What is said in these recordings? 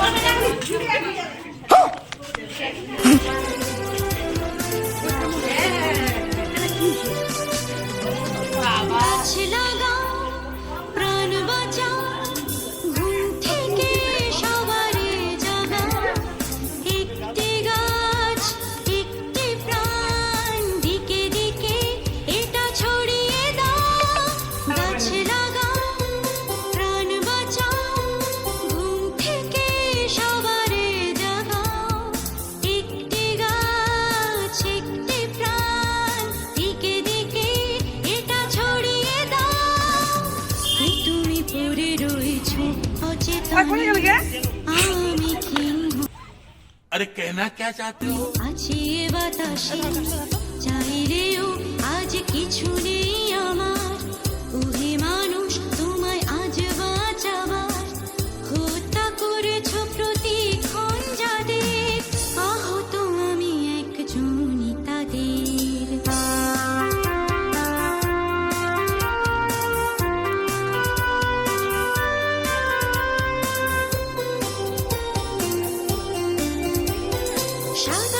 Mulher, ela. अरे कहना क्या चाहते हो? আছে বাতাসে চাইলেও আজ কিছু নেই shout out.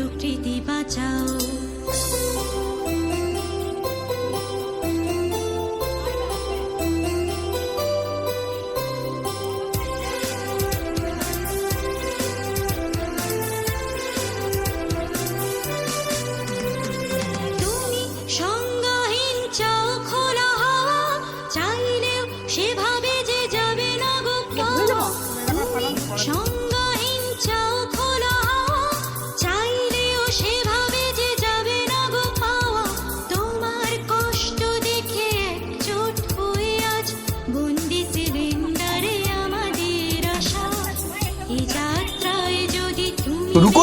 প্রকৃতি বাঁচাও।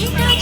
い